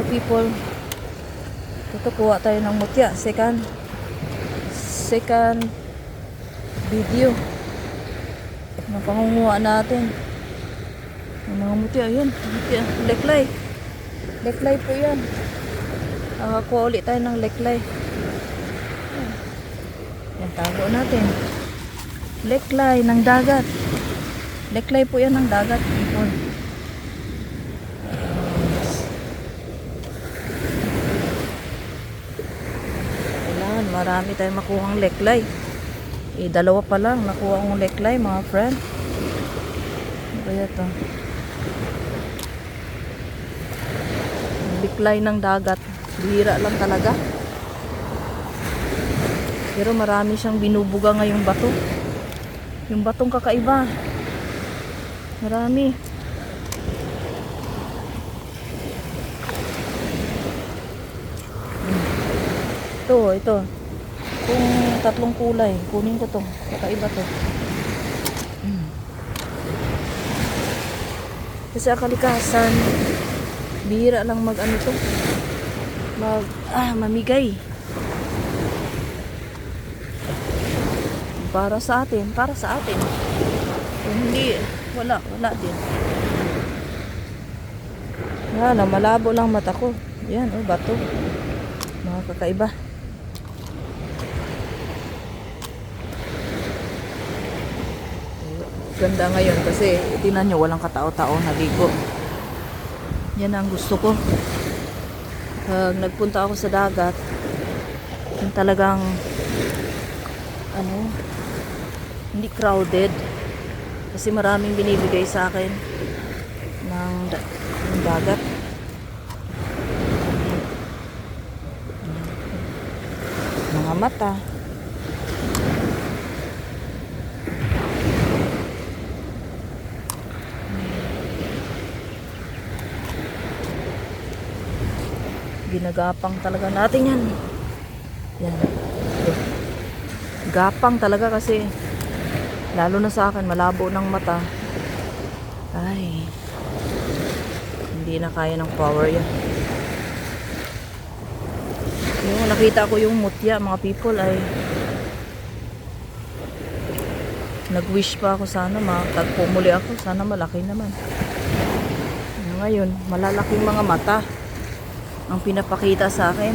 Hello people. Ito kuha tayo ng mutya. Second second video ng pangunguha natin. Yung mga mutya, yun. Mutya. Leklay. Leklay po yan. Nakakuha ulit tayo ng leklay. Yan, tago natin. Leklay ng dagat. Leklay po yan ng dagat. People. Kailangan marami tayong makuhang leklay. Eh, dalawa pa lang nakuha kong leklay, mga friend. Ano kaya to? Leklay ng dagat. Bihira lang talaga. Pero marami siyang binubuga ngayong bato. Yung batong kakaiba. Marami. Ito, ito. Kung tatlong kulay, kunin ko to. Kakaiba to. Mm. Kasi ang kalikasan, bihira lang mag ano to. Mag, ah, mamigay. Para sa atin, para sa atin. Kung hindi, wala, wala din. Wala, malabo lang mata ko. Yan, oh, bato. Mga kakaiba. Ganda ngayon kasi tingnan nyo walang katao-tao naligo. Yan ang gusto ko. Pag nagpunta ako sa dagat, yung talagang ano, hindi crowded. Kasi maraming binibigay sa akin ng, da- ng dagat. Mga mata. Ginagapang talaga natin yan. Yan. Gapang talaga kasi lalo na sa akin malabo ng mata. Ay. Hindi na kaya ng power yan. Yung nakita ko yung mutya mga people ay nag-wish pa ako sana makatagpo muli ako. Sana malaki naman. Ngayon, malalaking mga mata ang pinapakita sa akin.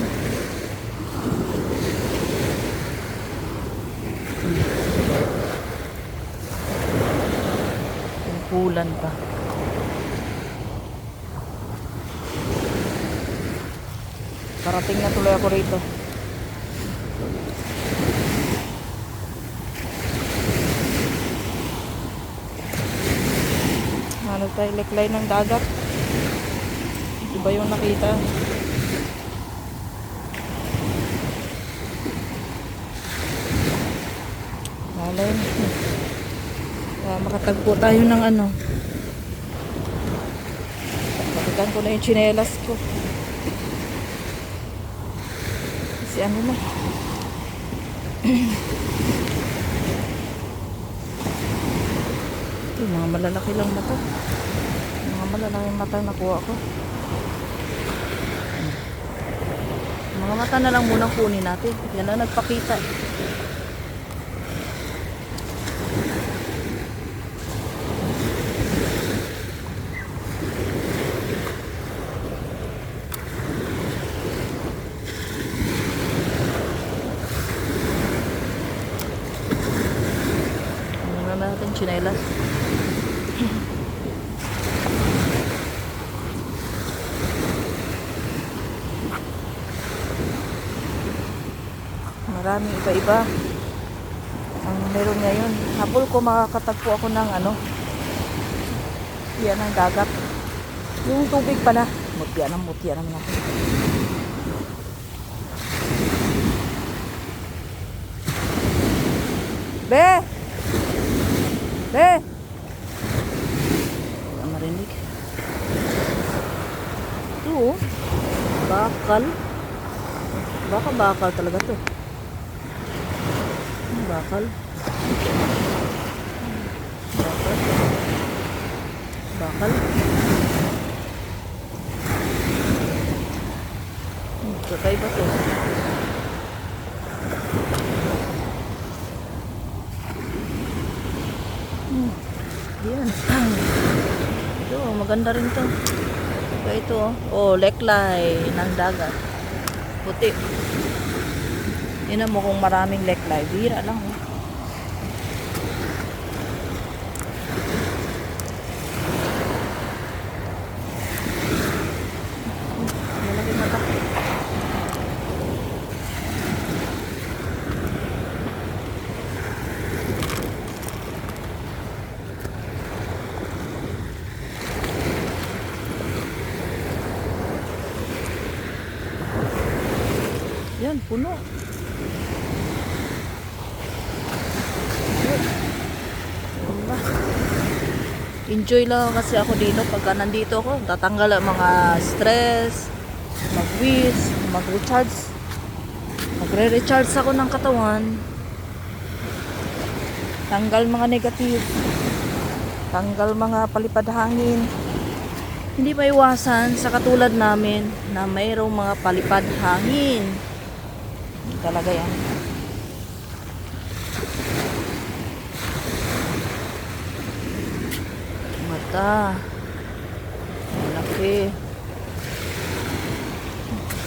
Pulan pa. Parating na tuloy ako rito. Ano tayo, leklay ng dagat. Iba yung nakita. Malay mo. Makatagpo tayo ng ano. Balikan ko na yung chinelas ko. Kasi ano na. Ito, mga malalaki lang mata. Mga malalaking mata nakuha ko. Mga mata na lang munang kunin natin. Yan na nagpakita. eh. Ano na natin, chinelas. Maraming iba-iba ang meron ngayon. Habol ko makakatagpo ako ng ano, yan ang dagat. Yung tubig pa na. Mutya ng mutya naman ako. Be! Be! Ang marinig. Ito oh. Bakal. Baka bakal talaga to. Bakal? Bakal. Bakal. Kakaiba to. Hmm. Yan. Ito, maganda rin to. Ito, ito oh. Oh, leklay ng dagat. Puti. Tingnan mo kung maraming leklay. Bira lang mata. Yan, puno. Wala. Enjoy lang kasi ako dito pagka nandito ako. Tatanggal ang mga stress, mag-wish, mag-recharge. Magre-recharge ako ng katawan. Tanggal mga negative. Tanggal mga palipad hangin. Hindi pa iwasan sa katulad namin na mayroong mga palipad hangin. Talaga yan. Mata. Malaki.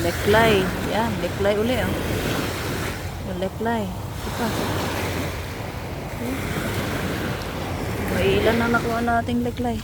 Leklay. Yan, leklay uli ah. Yung leklay. Ito. May ilan na nakuha nating leklay.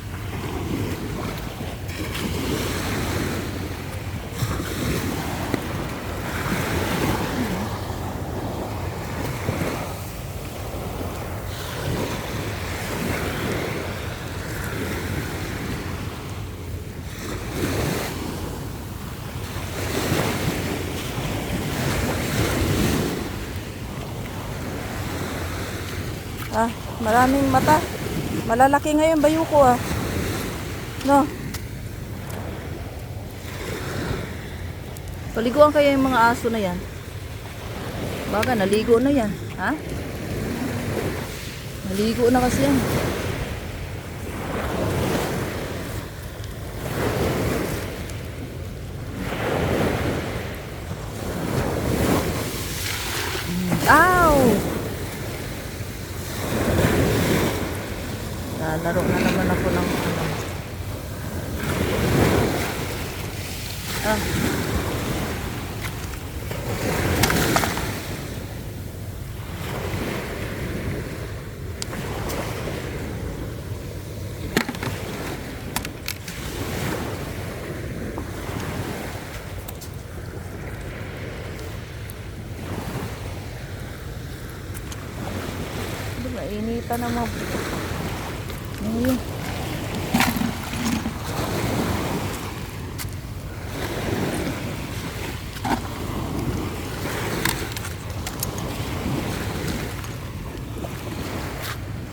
Ah, maraming mata. Malalaki ngayon bayuko ah. No. Paliguan kaya yung mga aso na yan. Baka naligo na yan. Ha? Naligo na kasi yan. Ow! Lalaro na naman ako ng ano. Ah. Di ba, initan na mga Ayun.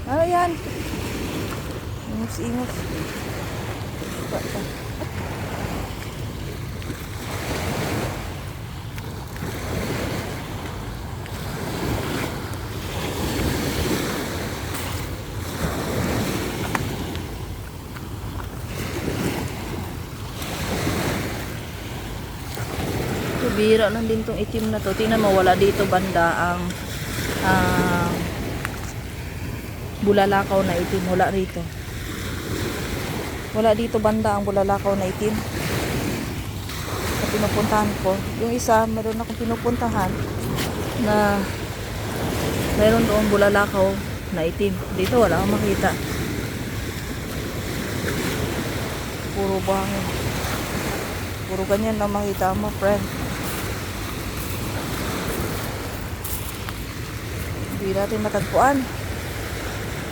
Ayan. Ingus-ingus. Pa, pa. Ito, bira lang din tong itim na to. Tingnan mo, wala dito banda ang ah, bulalakaw na itim. Wala rito. Wala dito banda ang bulalakaw na itim. Na pinupuntahan ko. Yung isa, meron akong pinupuntahan na meron doon bulalakaw na itim. Dito wala akong makita. Puro bangin. Puro ganyan lang makita mo, friend. Hindi natin matagpuan.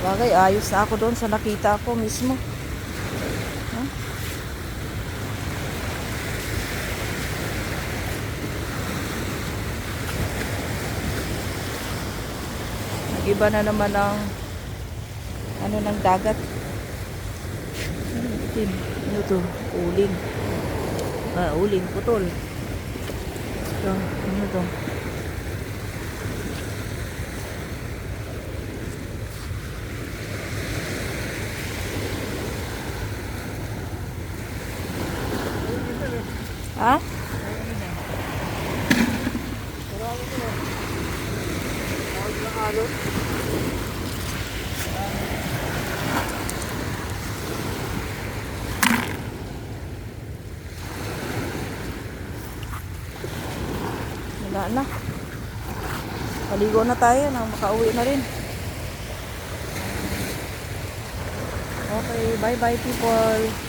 Bagay, ayos na ako doon sa nakita ko mismo. Huh? Nag-iba na naman ang ano ng dagat. Itim? Ano to? Uling. Ah, uling, putol. Ito, ano to? Ha? Wala na. Maligo na tayo nang makauwi na rin. Okay, bye-bye people.